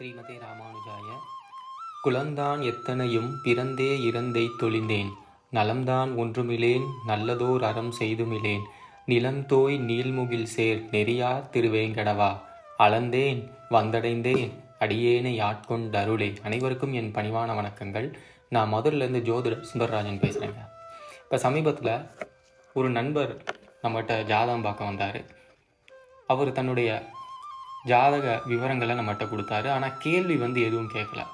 ஸ்ரீமதே ராமானுஜாய. குலந்தான் எத்தனையும் பிறந்தே இறந்தை தொழிந்தேன். நலம்தான் ஒன்றுமிலேன் நல்லதோர் அறம் செய்துமிலேன். நிலந்தோய் நீள்முகில் சேர் நெறியார் திருவேங்கடவா. அளந்தேன் வந்தடைந்தேன் அடியேனை ஆட்கொண்டருளே அனைவருக்கும் என் பணிவான வணக்கங்கள். நான் மதுரிலேருந்து ஜோதிடர் சுந்தரராஜன் பேசுகிறேங்க இப்போ சமீபத்தில் ஒரு நண்பர் நம்மகிட்ட ஜாதகம் பார்க்க வந்தார். அவர் தன்னுடைய ஜாதக விவரங்களை நம்மகிட்ட கொடுத்தாரு. ஆனால் கேள்வி வந்து எதுவும் கேட்கல.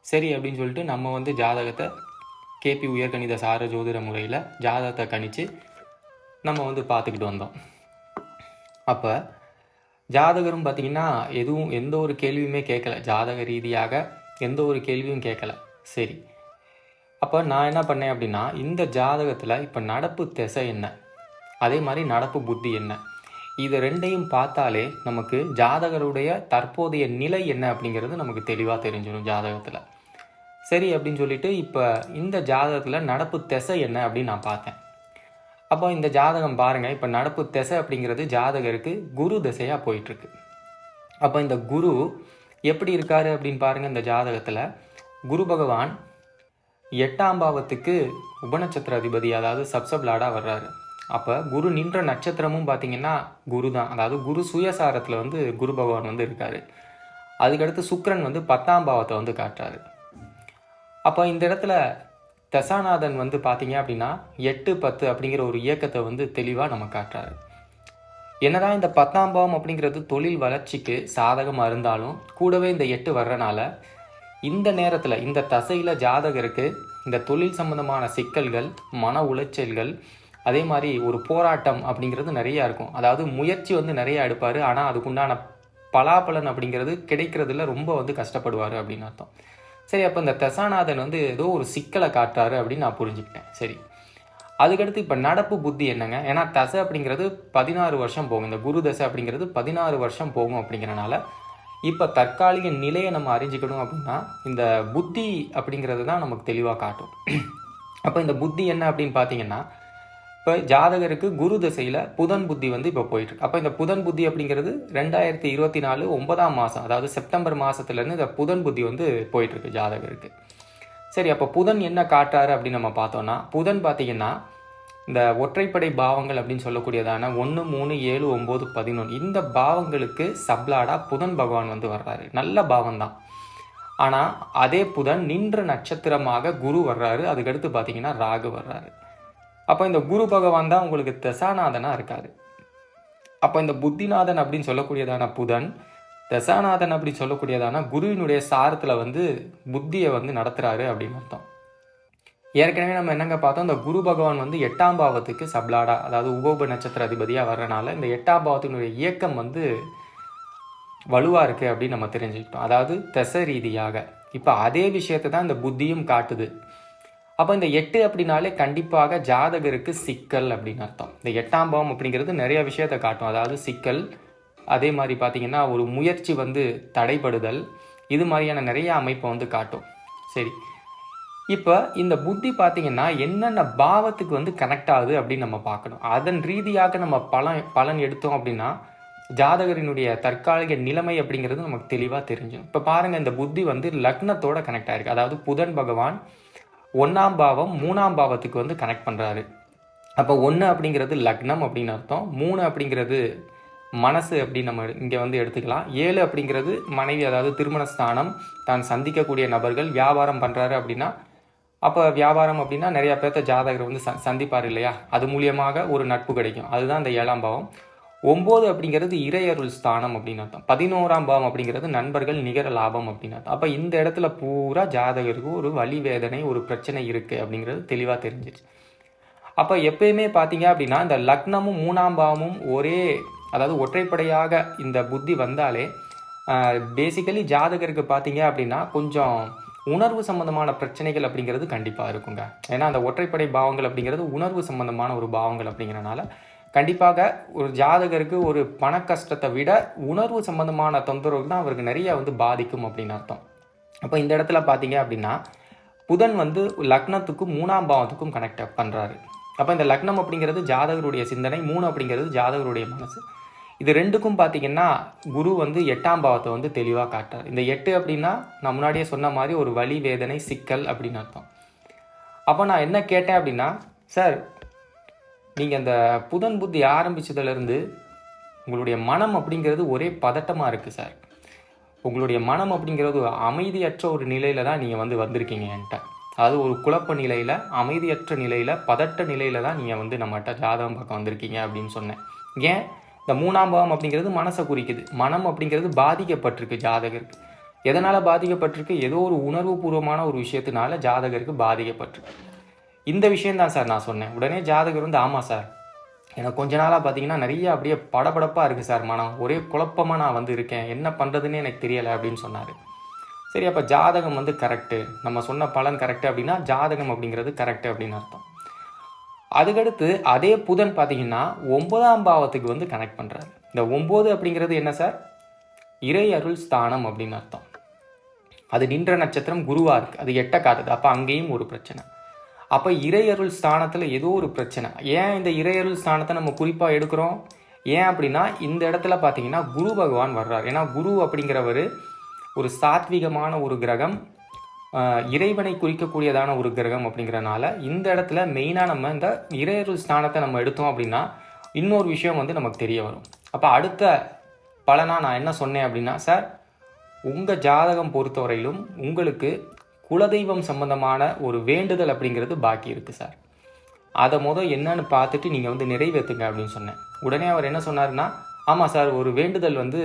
சரி அப்படின்னு சொல்லிட்டு நம்ம வந்து ஜாதகத்தை கேபி உயர்கணித சார ஜோதிட முறையில் ஜாதகத்தை கணித்து நம்ம வந்து பார்த்துக்கிட்டு வந்தோம். அப்போ ஜாதகரும் பார்த்திங்கன்னா எதுவும் எந்த ஒரு கேள்வியுமே கேட்கல. ஜாதக ரீதியாக எந்த ஒரு கேள்வியும் கேட்கல. சரி. அப்போ நான் என்ன பண்ணேன் அப்படின்னா இந்த ஜாதகத்தில் இப்போ நடப்பு திசை என்ன? அதே மாதிரி நடப்பு புத்தி என்ன? இது ரெண்டையும் பார்த்தாலே நமக்கு ஜாதகருடைய தற்போதைய நிலை என்ன அப்படிங்கிறது நமக்கு தெளிவாக தெரிஞ்சிடும் ஜாதகத்தில். சரி அப்படின்னு சொல்லிட்டு இப்போ இந்த ஜாதகத்தில் நடப்பு திசை என்ன அப்படின்னு நான் பார்த்தேன். அப்போ இந்த ஜாதகம் பாருங்கள் இப்போ நடப்பு திசை அப்படிங்கிறது ஜாதகருக்கு குரு திசையாக போயிட்டுருக்கு. அப்போ இந்த குரு எப்படி இருக்காரு அப்படின்னு பாருங்கள் இந்த ஜாதகத்தில் குரு பகவான் எட்டாம் பாவத்துக்கு உபநட்சத்திர அதிபதி அதாவது சப்சப்லாடாக வர்றாரு. அப்போ குரு நின்ற நட்சத்திரமும் பார்த்தீங்கன்னா குரு தான் அதாவது குரு சுயசாரத்தில் வந்து குரு பகவான் வந்து இருக்கார். அதுக்கடுத்து சுக்கரன் வந்து பத்தாம் பாவத்தை வந்து காட்டுறாரு. அப்போ இந்த இடத்துல தசாநாதன் வந்து பார்த்தீங்க அப்படின்னா எட்டு பத்து அப்படிங்கிற ஒரு இயக்கத்தை வந்து தெளிவாக நம்ம காட்டுறாரு. என்னதான் இந்த பத்தாம் பாவம் அப்படிங்கிறது தொழில் வளர்ச்சிக்கு சாதகமாக இருந்தாலும் கூடவே இந்த எட்டு வர்றனால இந்த நேரத்தில் இந்த தசையில் ஜாதகருக்கு இந்த தொழில் சம்பந்தமான சிக்கல்கள் மன உளைச்சல்கள் அதே மாதிரி ஒரு போராட்டம் அப்படிங்கிறது நிறையா இருக்கும். அதாவது முயற்சி வந்து நிறையா எடுப்பார். ஆனால் அதுக்குண்டான பலாபலன் அப்படிங்கிறது கிடைக்கிறதுல ரொம்ப வந்து கஷ்டப்படுவார் அப்படின்னு அர்த்தம். சரி அப்போ இந்த தசாநாதன் வந்து ஏதோ ஒரு சிக்கலை காட்டுறாரு அப்படின்னு நான் புரிஞ்சுக்கிட்டேன். சரி. அதுக்கடுத்து இப்போ நடப்பு புத்தி என்னங்க? ஏன்னா தசை அப்படிங்கிறது பதினாறு வருஷம் போகும். இந்த குரு தசை அப்படிங்கிறது பதினாறு வருஷம் போகும் அப்படிங்கிறனால இப்போ தற்காலிக நிலையை நம்ம அறிஞ்சிக்கணும் அப்படின்னா இந்த புத்தி அப்படிங்கிறது தான் நமக்கு தெளிவாக காட்டும். அப்போ இந்த புத்தி என்ன அப்படின்னு பார்த்தீங்கன்னா இப்போ ஜாதகருக்கு குரு திசையில் புதன் புத்தி வந்து இப்போ போயிட்டுருக்கு அப்போ இந்த புதன் புத்தி அப்படிங்கிறது ரெண்டாயிரத்தி இருபத்தி நாலு ஒன்பதாம் மாதம் அதாவது செப்டம்பர் மாதத்துலேருந்து இந்த புதன் புத்தி வந்து போயிட்டுருக்கு ஜாதகருக்கு. சரி அப்போ புதன் என்ன காட்டுறாரு அப்படின்னு நம்ம பார்த்தோன்னா புதன் பார்த்தீங்கன்னா இந்த ஒற்றைப்படை பாவங்கள் அப்படின்னு சொல்லக்கூடியதான ஒன்று மூணு ஏழு ஒம்பது பதினொன்று இந்த பாவங்களுக்கு சப்லாடா புதன் பகவான் வந்து வர்றாரு. நல்ல பாவம் தான் ஆனால் அதே புதன் நின்ற நட்சத்திரமாக குரு வர்றாரு. அதுக்கடுத்து பார்த்தீங்கன்னா ராகு வர்றாரு. அப்போ இந்த குரு பகவான் தான் உங்களுக்கு தசாநாதனாக இருக்காது அப்போ இந்த புத்திநாதன் அப்படின்னு சொல்லக்கூடியதான புதன் தசாநாதன் அப்படின்னு சொல்லக்கூடியதான குருவினுடைய சாரத்தில் வந்து புத்தியை வந்து நடத்துகிறாரு அப்படின்னு அர்த்தம். ஏற்கனவே நம்ம என்னங்க பார்த்தோம்? இந்த குரு பகவான் வந்து எட்டாம் பாவத்துக்கு சப்லாடா அதாவது உபோப நட்சத்திர அதிபதியாக வர்றனால இந்த எட்டாம் பாவத்தினுடைய இயக்கம் வந்து வலுவாக இருக்குது அப்படின்னு நம்ம தெரிஞ்சுக்கிட்டோம். அதாவது தச ரீதியாக இப்போ அதே விஷயத்தை தான் இந்த புத்தியும் காட்டுது. அப்போ இந்த எட்டு அப்படின்னாலே கண்டிப்பாக ஜாதகருக்கு சிக்கல் அப்படின்னு அர்த்தம். இந்த எட்டாம் பாவம் அப்படிங்கிறது நிறைய விஷயத்தை காட்டும். அதாவது சிக்கல் அதே மாதிரி பார்த்தீங்கன்னா ஒரு முயற்சி வந்து தடைபடுதல் இது மாதிரியான நிறைய அமைப்பை வந்து காட்டும். சரி. இப்போ இந்த புத்தி பார்த்தீங்கன்னா என்னென்ன பாவத்துக்கு வந்து கனெக்ட் ஆகுது அப்படின்னு நம்ம பார்க்கணும். அதன் ரீதியாக நம்ம பலன் பலன் எடுத்தோம் அப்படின்னா ஜாதகரினுடைய தற்காலிக நிலைமை அப்படிங்கிறது நமக்கு தெளிவாக தெரிஞ்சிடும். இப்போ பாருங்கள் இந்த புத்தி வந்து லக்னத்தோட கனெக்ட் ஆயிருக்கு. அதாவது புதன் பகவான் ஒன்றாம் பாவம் மூணாம் பாவத்துக்கு வந்து கனெக்ட் பண்ணுறாரு அப்போ ஒன்று அப்படிங்கிறது லக்னம் அப்படின்னு அர்த்தம். மூணு அப்படிங்கிறது மனசு அப்படின்னு நம்ம இங்கே வந்து எடுத்துக்கலாம். ஏழு அப்படிங்கிறது மனைவி அதாவது திருமண ஸ்தானம் தான் சந்திக்கக்கூடிய நபர்கள் வியாபாரம் பண்ணுறாரு அப்படின்னா அப்போ வியாபாரம் அப்படின்னா நிறையா பேர்த்த ஜாதகர் வந்து ச சந்திப்பார் இல்லையா? அது மூலியமாக ஒரு நட்பு கிடைக்கும். அதுதான் அந்த ஏழாம் பாவம். ஒம்பது அப்படிங்கிறது இறையருள் ஸ்தானம் அப்படின்னு அர்த்தம். பதினோராம் பாவம் அப்படிங்கிறது நண்பர்கள் நிகர லாபம் அப்படின்னு அர்த்தம். அப்போ இந்த இடத்துல பூரா ஜாதகருக்கு ஒரு வலி வேதனை ஒரு பிரச்சனை இருக்குது அப்படிங்கிறது தெளிவாக தெரிஞ்சிச்சு அப்போ எப்பயுமே பார்த்தீங்க அப்படின்னா இந்த லக்னமும் மூணாம் பாவமும் ஒரே அதாவது ஒற்றைப்படையாக இந்த புத்தி வந்தாலே பேசிக்கலி ஜாதகருக்கு பார்த்தீங்க அப்படின்னா கொஞ்சம் உணர்வு சம்பந்தமான பிரச்சனைகள் அப்படிங்கிறது கண்டிப்பாக இருக்குங்க. ஏன்னா அந்த ஒற்றைப்படை பாவங்கள் அப்படிங்கிறது உணர்வு சம்பந்தமான ஒரு பாவங்கள் அப்படிங்கிறனால கண்டிப்பாக ஒரு ஜாதகருக்கு ஒரு பண கஷ்டத்தை விட உணர்வு சம்பந்தமான தொந்தரவு தான் அவருக்கு நிறைய வந்து பாதிக்கும் அப்படின்னு அர்த்தம். அப்போ இந்த இடத்துல பார்த்தீங்க அப்படின்னா புதன் வந்து லக்னத்துக்கும் மூணாம் பாவத்துக்கும் கனெக்ட் பண்ணுறாரு அப்போ இந்த லக்னம் அப்படிங்கிறது ஜாதகருடைய சிந்தனை மூணு அப்படிங்கிறது ஜாதகருடைய மனசு. இது ரெண்டுக்கும் பார்த்தீங்கன்னா குரு வந்து எட்டாம் பாவத்தை வந்து தெளிவாக காட்டார் இந்த எட்டு அப்படின்னா நான் முன்னாடியே சொன்ன மாதிரி ஒரு வலி வேதனை சிக்கல் அப்படின்னு அர்த்தம். அப்போ நான் என்ன கேட்டேன் அப்படின்னா சார் நீங்கள் அந்த புதன் புத்தி ஆரம்பித்ததுலேருந்து உங்களுடைய மனம் அப்படிங்கிறது ஒரே பதட்டமாக இருக்குது சார். உங்களுடைய மனம் அப்படிங்கிறது அமைதியற்ற ஒரு நிலையில் தான் நீங்கள் வந்து வந்திருக்கீங்க என்கிட்ட. அதாவது ஒரு குழப்ப நிலையில் அமைதியற்ற நிலையில் பதட்ட நிலையில் தான் நீங்கள் வந்து நம்மகிட்ட ஜாதகம் பார்க்க வந்திருக்கீங்க அப்படின்னு சொன்னேன். ஏன்? இந்த மூணாம் பாவம் அப்படிங்கிறது மனசை குறிக்குது. மனம் அப்படிங்கிறது பாதிக்கப்பட்டிருக்கு ஜாதகருக்கு. எதனால் பாதிக்கப்பட்டிருக்கு? ஏதோ ஒரு உணர்வுபூர்வமான ஒரு விஷயத்தினால ஜாதகருக்கு பாதிக்கப்பட்டிருக்கு. இந்த விஷயந்தான் சார் நான் சொன்னேன். உடனே ஜாதகர் வந்து ஆமாம் சார். எனக்கு கொஞ்ச நாளாக பார்த்தீங்கன்னா நிறைய அப்படியே படபடப்பாக இருக்குது சார் மனம். ஒரே குழப்பமாக நான் வந்து இருக்கேன். என்ன பண்ணுறதுன்னு எனக்கு தெரியலை அப்படின்னு சொன்னார். சரி அப்போ ஜாதகம் வந்து கரெக்டு நம்ம சொன்ன பலன் கரெக்டு அப்படின்னா ஜாதகம் அப்படிங்கிறது கரெக்டு அப்படின்னு அர்த்தம். அதுக்கடுத்து அதே புதன் பார்த்தீங்கன்னா ஒன்பதாம் பாவத்துக்கு வந்து கனெக்ட் பண்ணுறாரு இந்த ஒம்பது அப்படிங்கிறது என்ன சார்? இறை அருள் ஸ்தானம் அப்படின்னு அர்த்தம். அது நின்ற நட்சத்திரம் குருவாக இருக்குது அது எட்ட காட்டுது. அப்போ அங்கேயும் ஒரு பிரச்சனை. அப்போ இறையருள் ஸ்தானத்தில் ஏதோ ஒரு பிரச்சனை. ஏன் இந்த இறையருள் ஸ்தானத்தை நம்ம குறிப்பாக எடுக்கிறோம்? ஏன் அப்படின்னா இந்த இடத்துல பார்த்தீங்கன்னா குரு பகவான் வர்றார். ஏன்னா குரு அப்படிங்கிறவர் ஒரு சாத்விகமான ஒரு கிரகம் இறைவனை குறிக்கக்கூடியதான ஒரு கிரகம் அப்படிங்கிறனால இந்த இடத்துல மெயினாக நம்ம இந்த இறையருள் ஸ்தானத்தை நம்ம எடுத்தோம் அப்படின்னா இன்னொரு விஷயம் வந்து நமக்கு தெரிய வரும். அப்போ அடுத்த பலனா நான் என்ன சொன்னேன் அப்படின்னா சார் உங்கள் ஜாதகம் பொறுத்தவரையிலும் உங்களுக்கு குலதெய்வம் சம்பந்தமான ஒரு வேண்டுதல் அப்படிங்கிறது பாக்கி இருக்குது சார். அதை மொதல் என்னன்னு பார்த்துட்டு நீங்கள் வந்து நிறைவேற்றுங்க அப்படின்னு சொன்னேன். உடனே அவர் என்ன சொன்னார்னா ஆமாம் சார் ஒரு வேண்டுதல் வந்து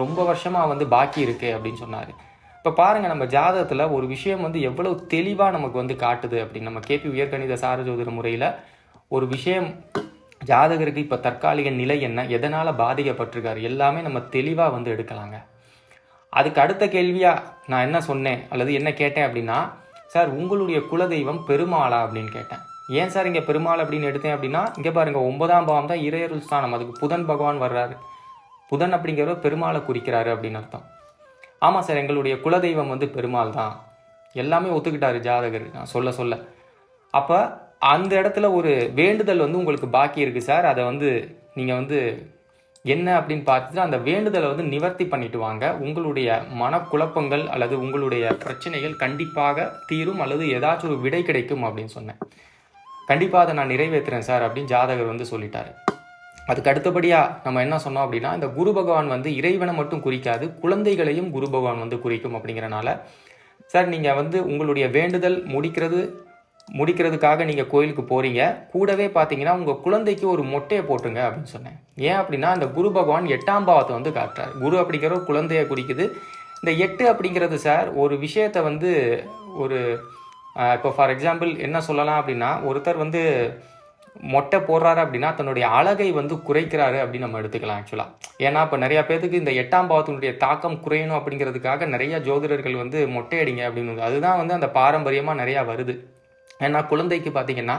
ரொம்ப வருஷமாக வந்து பாக்கி இருக்குது அப்படின்னு சொன்னார். இப்போ பாருங்கள் நம்ம ஜாதகத்தில் ஒரு விஷயம் வந்து எவ்வளோ தெளிவாக நமக்கு வந்து காட்டுது அப்படின்னு. நம்ம கேபி உயர்கணித சாரஜோதிட முறையில் ஒரு விஷயம் ஜாதகருக்கு இப்போ தற்காலிக நிலை என்ன எதனால் பாதிக்கப்பட்டிருக்காரு எல்லாமே நம்ம தெளிவாக வந்து எடுக்கலாங்க. அதுக்கு அடுத்த கேள்வியாக நான் என்ன சொன்னேன் அல்லது என்ன கேட்டேன் அப்படின்னா சார் உங்களுடைய குலதெய்வம் பெருமாளா? அப்படின்னு கேட்டேன். ஏன் சார் இங்கே பெருமாள் அப்படின்னு எடுத்தேன் அப்படின்னா இங்கே பாருங்க ஒன்பதாம் பாவம் தான் இறையருள் ஸ்தானம். அதுக்கு புதன் பகவான் வர்றாரு. புதன் அப்படிங்கிறவர் பெருமாளை குறிக்கிறாரு அப்படின்னு அர்த்தம். ஆமாம் சார் எங்களுடைய குலதெய்வம் வந்து பெருமாள் தான். எல்லாமே ஒத்துக்கிட்டாரு ஜாதகர். நான் சொல்ல சொல்ல. அப்போ அந்த இடத்துல ஒரு வேண்டுதல் வந்து உங்களுக்கு பாக்கி இருக்குது சார். அதை வந்து நீங்கள் வந்து என்ன அப்படின்னு பார்த்துட்டு அந்த வேண்டுதலை வந்து நிவர்த்தி பண்ணிட்டு வாங்க. உங்களுடைய மனக்குழப்பங்கள் அல்லது உங்களுடைய பிரச்சனைகள் கண்டிப்பாக தீரும் அல்லது ஏதாச்சும் ஒரு விடை கிடைக்கும் அப்படின்னு சொன்னேன். கண்டிப்பாக அதை நான் நிறைவேற்றுறேன் சார் அப்படின்னு ஜாதகர் வந்து சொல்லிட்டாரு. அதுக்கு அடுத்தபடியாக நம்ம என்ன சொன்னோம் அப்படின்னா இந்த குரு பகவான் வந்து இறைவனை மட்டும் குறிக்காது குழந்தைகளையும் குரு பகவான் வந்து குறிக்கும் அப்படிங்கிறனால சார் நீங்கள் வந்து உங்களுடைய வேண்டுதல் முடிக்கிறது முடிக்கிறதுக்காக நீங்கள் கோயிலுக்கு போகிறீங்க கூடவே பார்த்தீங்கன்னா உங்கள் குழந்தைக்கு ஒரு மொட்டையை போட்டுருங்க அப்படின்னு சொன்னேன். ஏன் அப்படின்னா அந்த குரு பகவான் எட்டாம் பாவத்தை வந்து காட்டுறார். குரு அப்படிங்கிற ஒரு குழந்தையை குறிக்குது. இந்த எட்டு அப்படிங்கிறது சார் ஒரு விஷயத்தை வந்து ஒரு இப்போ ஃபார் எக்ஸாம்பிள் என்ன சொல்லலாம் அப்படின்னா ஒருத்தர் வந்து மொட்டை போடுறாரு அப்படின்னா தன்னுடைய அழகை வந்து குறைக்கிறாரு அப்படின்னு நம்ம எடுத்துக்கலாம் ஆக்சுவலாக ஏன்னா இப்போ நிறையா பேருக்கு இந்த எட்டாம் பாவத்தினுடைய தாக்கம் குறையணும் அப்படிங்கிறதுக்காக நிறைய ஜோதிடர்கள் வந்து மொட்டையடிங்க அப்படின்னு அதுதான் வந்து அந்த பாரம்பரியமாக நிறையா வருது. ஏன்னா குழந்தைக்கு பார்த்தீங்கன்னா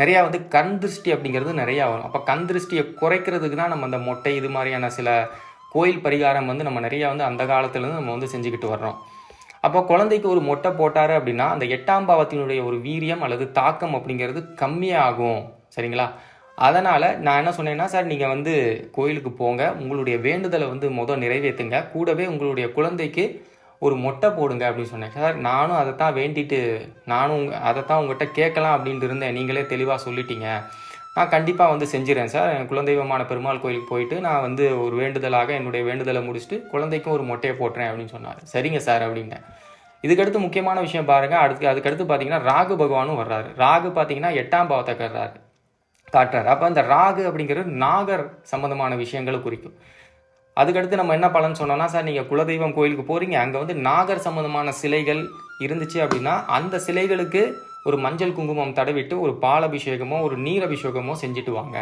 நிறையா வந்து கண் திருஷ்டி அப்படிங்கிறது நிறையா வரும். அப்போ கண் திருஷ்டியை குறைக்கிறதுக்கு தான் நம்ம அந்த மொட்டை இது மாதிரியான சில கோயில் பரிகாரம் வந்து நம்ம நிறையா வந்து அந்த காலத்துலேருந்து நம்ம வந்து செஞ்சுக்கிட்டு வர்றோம். அப்போ குழந்தைக்கு ஒரு மொட்டை போட்டார் அப்படின்னா அந்த எட்டாம் பாவத்தினுடைய ஒரு வீரியம் அல்லது தாக்கம் அப்படிங்கிறது கம்மியாகும். சரிங்களா? அதனால் நான் என்ன சொன்னேன்னா சார் நீங்கள் வந்து கோயிலுக்கு போங்க. உங்களுடைய வேண்டுதலை வந்து மொதல் நிறைவேற்றுங்க. கூடவே உங்களுடைய குழந்தைக்கு ஒரு மொட்டை போடுங்க அப்படின்னு சொன்னேன். சார் நானும் அதை தான் வேண்டிட்டு நானும் உங்க அதை தான் உங்கள்கிட்ட கேட்கலாம் அப்படின்ட்டு இருந்தேன். நீங்களே தெளிவாக சொல்லிட்டீங்க. நான் கண்டிப்பாக வந்து செஞ்சுறேன் சார். என் குலதெய்வமான பெருமாள் கோயிலுக்கு போயிட்டு நான் வந்து ஒரு வேண்டுதலாக என்னுடைய வேண்டுதலை முடிச்சுட்டு குழந்தைக்கும் ஒரு மொட்டையை போட்டுறேன் அப்படின்னு சொன்னார். சரிங்க சார் அப்படின்ட்டேன். இதுக்கடுத்து முக்கியமான விஷயம் பாருங்கள் அடுத்து அதுக்கடுத்து பார்த்தீங்கன்னா ராகு பகவானும் வர்றாரு. ராகு பார்த்தீங்கன்னா எட்டாம் பாவத்தை கர்றாரு காட்டுறாரு. அப்போ அந்த ராகு அப்படிங்கிறது நாகர் சம்மந்தமான விஷயங்களை குறிக்கும். அதுக்கடுத்து நம்ம என்ன பலன் சொன்னோம்னா சார் நீங்கள் குலதெய்வம் கோயிலுக்கு போகிறீங்க அங்கே வந்து நாகர் சம்மந்தமான சிலைகள் இருந்துச்சு அப்படின்னா அந்த சிலைகளுக்கு ஒரு மஞ்சள் குங்குமம் தடவிட்டு ஒரு பால் அபிஷேகமோ ஒரு நீர் அபிஷேகமோ செஞ்சுட்டு வாங்க.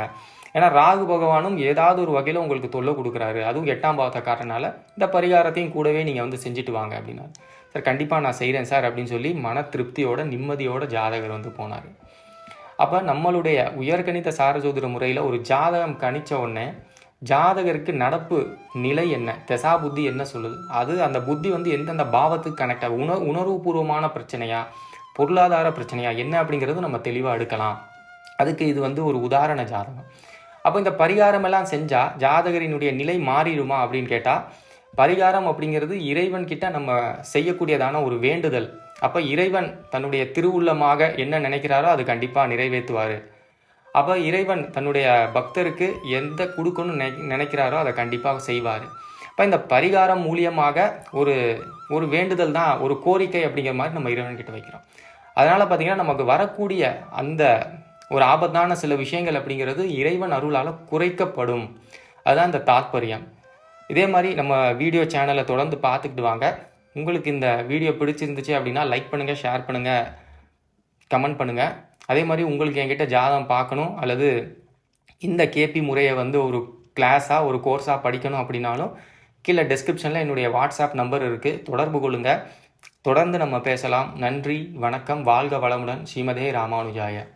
ஏன்னா ராகு பகவானும் ஏதாவது ஒரு வகையில் உங்களுக்கு தொல்லை கொடுக்குறாரு. அதுவும் எட்டாம் பாவத்தை காட்டுறனால இந்த பரிகாரத்தையும் கூடவே நீங்கள் வந்து செஞ்சுட்டு வாங்க அப்படின்னா சார் கண்டிப்பாக நான் செய்கிறேன் சார் அப்படின்னு சொல்லி மன திருப்தியோட நிம்மதியோட ஜாதகர் வந்து போனார். அப்போ நம்மளுடைய உயர்கணித சாரஜோதிட முறையில் ஒரு ஜாதகம் கணிச்ச உடனே ஜாதகருக்கு நடப்பு நிலை என்ன? தசா புத்தி என்ன சொல்லுது? அது அந்த புத்தி வந்து எந்தெந்த பாவத்துக்கு கனெக்ட் ஆகும் உணர் உணர்வுபூர்வமான பிரச்சனையா? பொருளாதார பிரச்சனையா? என்ன அப்படிங்கிறது நம்ம தெளிவாக எடுக்கலாம். அதுக்கு இது வந்து ஒரு உதாரண ஜாதகம். அப்போ இந்த பரிகாரம் எல்லாம் செஞ்சால் ஜாதகரினுடைய நிலை மாறிடுமா அப்படின்னு கேட்டால் பரிகாரம் அப்படிங்கிறது இறைவன் கிட்ட நம்ம செய்யக்கூடியதான ஒரு வேண்டுதல். அப்போ இறைவன் தன்னுடைய திருவுள்ளமாக என்ன நினைக்கிறாரோ அது கண்டிப்பாக நிறைவேற்றுவார். அப்போ இறைவன் தன்னுடைய பக்தருக்கு எந்த கொடுக்கணும்னு நினை நினைக்கிறாரோ அதை கண்டிப்பாக செய்வார். இப்போ இந்த பரிகாரம் மூலியமாக ஒரு ஒரு வேண்டுதல் தான் ஒரு கோரிக்கை அப்படிங்கிற மாதிரி நம்ம இறைவன்கிட்ட வைக்கிறோம். அதனால் பார்த்திங்கன்னா நமக்கு வரக்கூடிய அந்த ஒரு ஆபத்தான சில விஷயங்கள் அப்படிங்கிறது இறைவன் அருளால் குறைக்கப்படும். அதுதான் இந்த தாத்பரியம். இதே மாதிரி நம்ம வீடியோ சேனலை தொடர்ந்து பார்த்துக்கிட்டு வாங்க. உங்களுக்கு இந்த வீடியோ பிடிச்சிருந்துச்சு அப்படின்னா லைக் பண்ணுங்கள் ஷேர் பண்ணுங்கள் கமெண்ட் பண்ணுங்கள் அதே மாதிரி உங்களுக்கு என்கிட்ட ஜாதகம் பார்க்கணும் அல்லது இந்த கேபி முறையை வந்து ஒரு கிளாஸாக ஒரு கோர்ஸாக படிக்கணும் அப்படின்னாலும் கீழே டிஸ்கிரிப்ஷனில் என்னுடைய வாட்ஸ்அப் நம்பர் இருக்குது தொடர்பு கொள்ளுங்கள் தொடர்ந்து நம்ம பேசலாம். நன்றி வணக்கம். வாழ்க வளமுடன். ஸ்ரீமதே ராமானுஜாய.